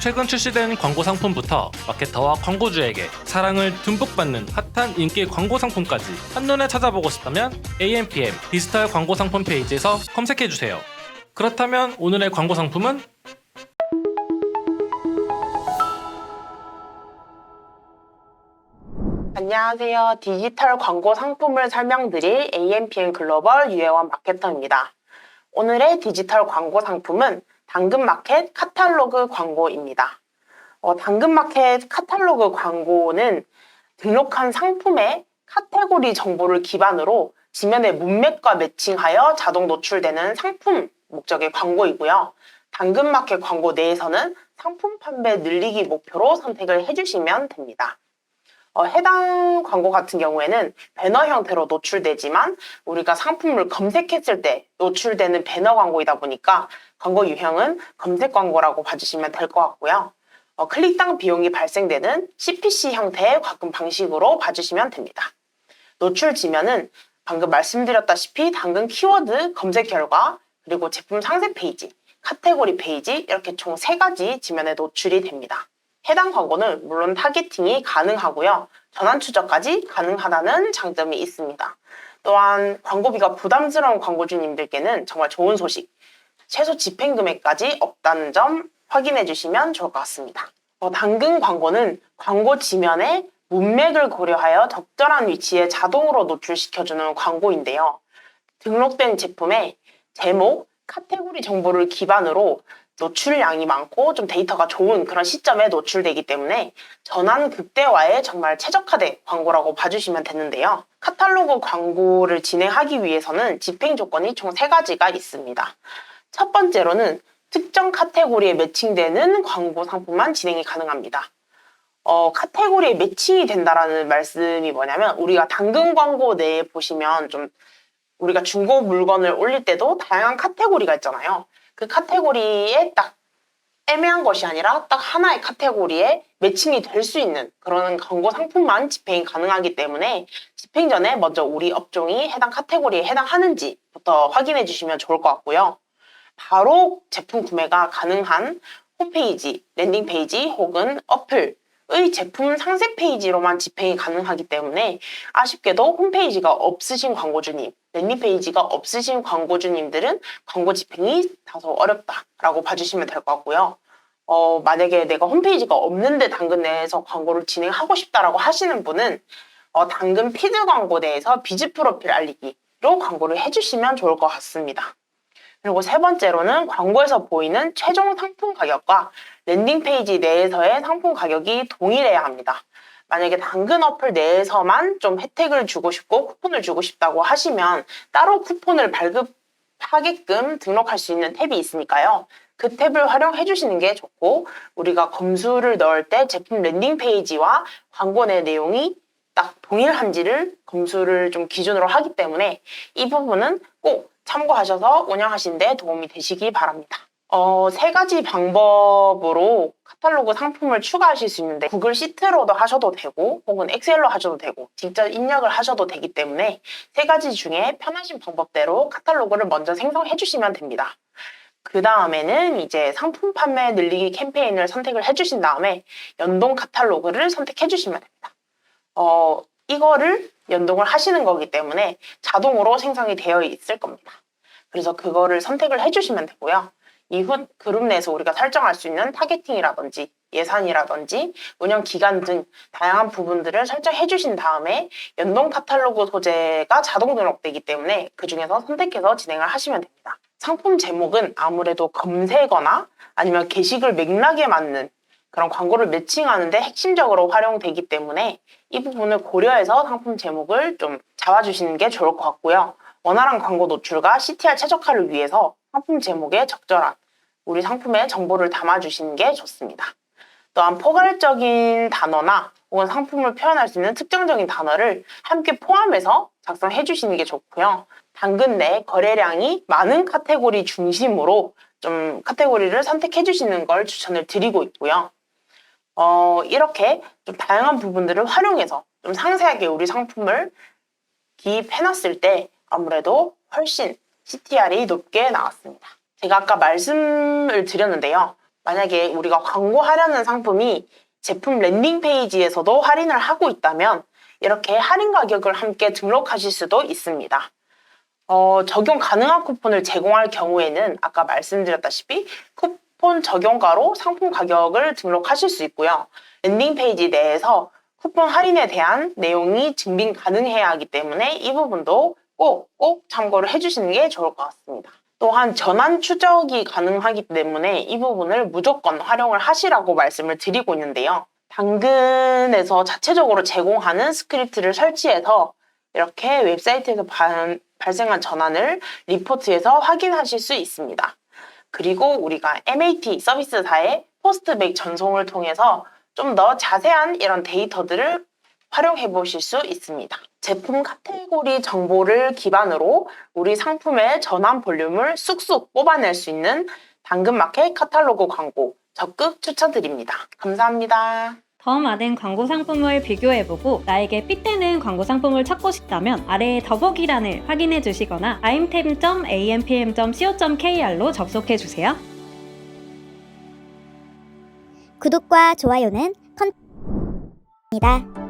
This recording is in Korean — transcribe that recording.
최근 출시된 광고 상품부터 마케터와 광고주에게 사랑을 듬뿍 받는 핫한 인기 광고 상품까지 한눈에 찾아보고 싶다면 AMPM 디지털 광고 상품 페이지에서 검색해주세요. 그렇다면 오늘의 광고 상품은 안녕하세요. 디지털 광고 상품을 설명드릴 AMPN 글로벌 유혜원 마케터입니다. 오늘의 디지털 광고 상품은 당근마켓 카탈로그 광고입니다. 어, 당근마켓 카탈로그 광고는 등록한 상품의 카테고리 정보를 기반으로 지면의 문맥과 매칭하여 자동 노출되는 상품 목적의 광고이고요. 당근마켓 광고 내에서는 상품 판매 늘리기 목표로 선택을 해주시면 됩니다. 어, 해당 광고 같은 경우에는 배너 형태로 노출되지만 우리가 상품을 검색했을 때 노출되는 배너 광고이다 보니까 광고 유형은 검색 광고라고 봐주시면 될 것 같고요. 어, 클릭당 비용이 발생되는 CPC 형태의 과금 방식으로 봐주시면 됩니다. 노출 지면은 방금 말씀드렸다시피 당근 키워드 검색 결과 그리고 제품 상세 페이지, 카테고리 페이지 이렇게 총 세 가지 지면에 노출이 됩니다. 해당 광고는 물론 타겟팅이 가능하고요. 전환 추적까지 가능하다는 장점이 있습니다. 또한 광고비가 부담스러운 광고주님들께는 정말 좋은 소식, 최소 집행 금액까지 없다는 점 확인해 주시면 좋을 것 같습니다. 어, 당근 광고는 광고 지면에 문맥을 고려하여 적절한 위치에 자동으로 노출시켜주는 광고인데요. 등록된 제품의 제목, 카테고리 정보를 기반으로 노출량이 많고 좀 데이터가 좋은 그런 시점에 노출되기 때문에 전환 극대화에 정말 최적화된 광고라고 봐주시면 되는데요. 카탈로그 광고를 진행하기 위해서는 집행 조건이 총 세 가지가 있습니다. 첫 번째로는 특정 카테고리에 매칭되는 광고 상품만 진행이 가능합니다. 어, 카테고리에 매칭이 된다라는 말씀이 뭐냐면 우리가 당근 광고 내에 보시면 좀 우리가 중고 물건을 올릴 때도 다양한 카테고리가 있잖아요. 그 카테고리에 딱 애매한 것이 아니라 딱 하나의 카테고리에 매칭이 될 수 있는 그런 광고 상품만 집행이 가능하기 때문에 집행 전에 먼저 우리 업종이 해당 카테고리에 해당하는지부터 확인해 주시면 좋을 것 같고요. 바로 제품 구매가 가능한 홈페이지, 랜딩 페이지 혹은 어플 의 제품 상세 페이지로만 집행이 가능하기 때문에 아쉽게도 홈페이지가 없으신 광고주님, 랜딩 페이지가 없으신 광고주님들은 광고 집행이 다소 어렵다라고 봐주시면 될 것 같고요. 어, 만약에 내가 홈페이지가 없는데 당근 내에서 광고를 진행하고 싶다라고 하시는 분은 어, 당근 피드 광고 내에서 비즈 프로필 알리기로 광고를 해주시면 좋을 것 같습니다. 그리고 세 번째로는 광고에서 보이는 최종 상품 가격과 랜딩 페이지 내에서의 상품 가격이 동일해야 합니다. 만약에 당근 어플 내에서만 좀 혜택을 주고 싶고 쿠폰을 주고 싶다고 하시면 따로 쿠폰을 발급하게끔 등록할 수 있는 탭이 있으니까요. 그 탭을 활용해 주시는 게 좋고 우리가 검수를 넣을 때 제품 랜딩 페이지와 광고 내 내용이 딱 동일한지를 검수를 좀 기준으로 하기 때문에 이 부분은 꼭 참고하셔서 운영하시는 데 도움이 되시기 바랍니다. 어, 세 가지 방법으로 카탈로그 상품을 추가하실 수 있는데 구글 시트로도 하셔도 되고 혹은 엑셀로 하셔도 되고 직접 입력을 하셔도 되기 때문에 세 가지 중에 편하신 방법대로 카탈로그를 먼저 생성해 주시면 됩니다. 그 다음에는 이제 상품 판매 늘리기 캠페인을 선택을 해주신 다음에 연동 카탈로그를 선택해 주시면 됩니다. 어, 이거를 연동을 하시는 거기 때문에 자동으로 생성이 되어 있을 겁니다. 그래서 그거를 선택을 해주시면 되고요. 이후 그룹 내에서 우리가 설정할 수 있는 타겟팅이라든지 예산이라든지 운영 기간 등 다양한 부분들을 설정해 주신 다음에 연동 카탈로그 소재가 자동 등록되기 때문에 그 중에서 선택해서 진행을 하시면 됩니다. 상품 제목은 아무래도 검색어나 아니면 게시글 맥락에 맞는 그런 광고를 매칭하는데 핵심적으로 활용되기 때문에 이 부분을 고려해서 상품 제목을 좀 잡아주시는 게 좋을 것 같고요. 원활한 광고 노출과 CTR 최적화를 위해서 상품 제목에 적절한 우리 상품의 정보를 담아주시는 게 좋습니다. 또한 포괄적인 단어나 혹은 상품을 표현할 수 있는 특정적인 단어를 함께 포함해서 작성해 주시는 게 좋고요. 당근 내 거래량이 많은 카테고리 중심으로 좀 카테고리를 선택해 주시는 걸 추천을 드리고 있고요. 어, 이렇게 좀 다양한 부분들을 활용해서 좀 상세하게 우리 상품을 기입해 놨을 때 아무래도 훨씬 CTR이 높게 나왔습니다. 제가 아까 말씀을 드렸는데요. 만약에 우리가 광고하려는 상품이 제품 랜딩 페이지에서도 할인을 하고 있다면 이렇게 할인 가격을 함께 등록하실 수도 있습니다. 어, 적용 가능한 쿠폰을 제공할 경우에는 아까 말씀드렸다시피 쿠폰 적용가로 상품 가격을 등록하실 수 있고요. 랜딩 페이지 내에서 쿠폰 할인에 대한 내용이 증빙 가능해야 하기 때문에 이 부분도 꼭, 꼭 참고를 해주시는 게 좋을 것 같습니다. 또한 전환 추적이 가능하기 때문에 이 부분을 무조건 활용을 하시라고 말씀을 드리고 있는데요. 당근에서 자체적으로 제공하는 스크립트를 설치해서 이렇게 웹사이트에서 발, 발생한 전환을 리포트에서 확인하실 수 있습니다. 그리고 우리가 MAT 서비스사의 포스트백 전송을 통해서 좀 더 자세한 이런 데이터들을 활용해 보실 수 있습니다. 제품 카테고리 정보를 기반으로 우리 상품의 전환 볼륨을 쑥쑥 뽑아낼 수 있는 당근마켓 카탈로그 광고 적극 추천드립니다. 감사합니다. 더 많은 광고 상품을 비교해보고 나에게 핏되는 광고 상품을 찾고 싶다면 아래의 더보기란을 확인해 주시거나 imtem.ampm.co.kr로 접속해 주세요. 구독과 좋아요는 컨입니다.